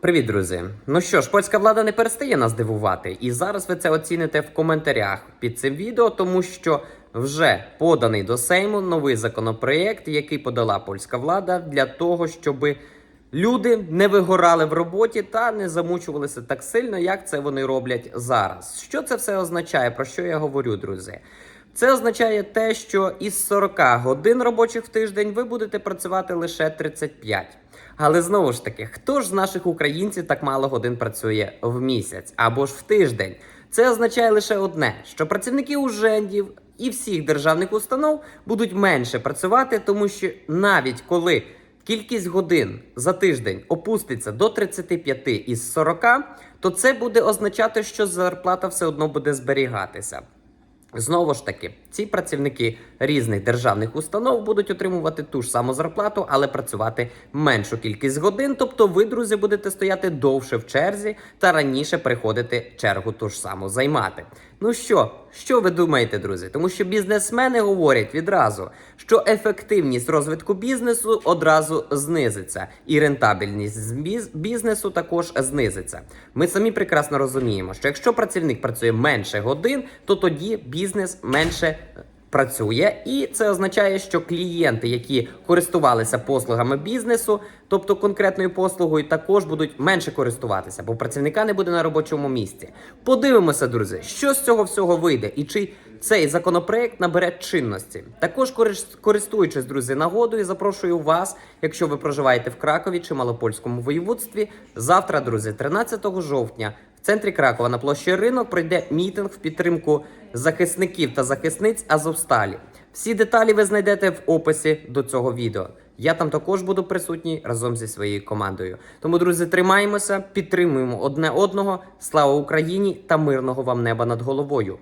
Привіт, друзі! Ну що ж, польська влада не перестає нас дивувати, і зараз ви це оціните в коментарях під цим відео, тому що вже поданий до Сейму новий законопроєкт, який подала польська влада для того, щоб люди не вигорали в роботі та не замучувалися так сильно, як це вони роблять зараз. Що це все означає? Про що я говорю, друзі? Це означає те, що із 40 годин робочих в тиждень ви будете працювати лише 35. Але знову ж таки, хто ж з наших українців так мало годин працює в місяць або ж в тиждень? Це означає лише одне: що працівники ужендів і всіх державних установ будуть менше працювати, тому що навіть коли кількість годин за тиждень опуститься до 35 із 40, то це буде означати, що зарплата все одно буде зберігатися. Знову ж таки, ці працівники різних державних установ будуть отримувати ту ж саму зарплату, але працювати меншу кількість годин. Тобто, ви, друзі, будете стояти довше в черзі та раніше приходити чергу ту ж саму займати. Ну що, що ви думаєте, друзі? Тому що бізнесмени говорять відразу, що ефективність розвитку бізнесу одразу знизиться, і рентабельність бізнесу також знизиться. Ми самі прекрасно розуміємо, що якщо працівник працює менше годин, то тоді бізнес менше працює, і це означає, що клієнти, які користувалися послугами бізнесу, тобто конкретною послугою, також будуть менше користуватися, бо працівника не буде на робочому місці. Подивимося, друзі, що з цього всього вийде, і чи цей законопроект набере чинності. Також користуючись, друзі, нагодою, запрошую вас, якщо ви проживаєте в Кракові чи Малопольському воєводстві. Завтра, друзі, 13 жовтня. В центрі Кракова на площі ринок пройде мітинг в підтримку захисників та захисниць Азовсталі. Всі деталі ви знайдете в описі до цього відео. Я там також буду присутній разом зі своєю командою. Тому, друзі, тримаємося, підтримуємо одне одного. Слава Україні та мирного вам неба над головою.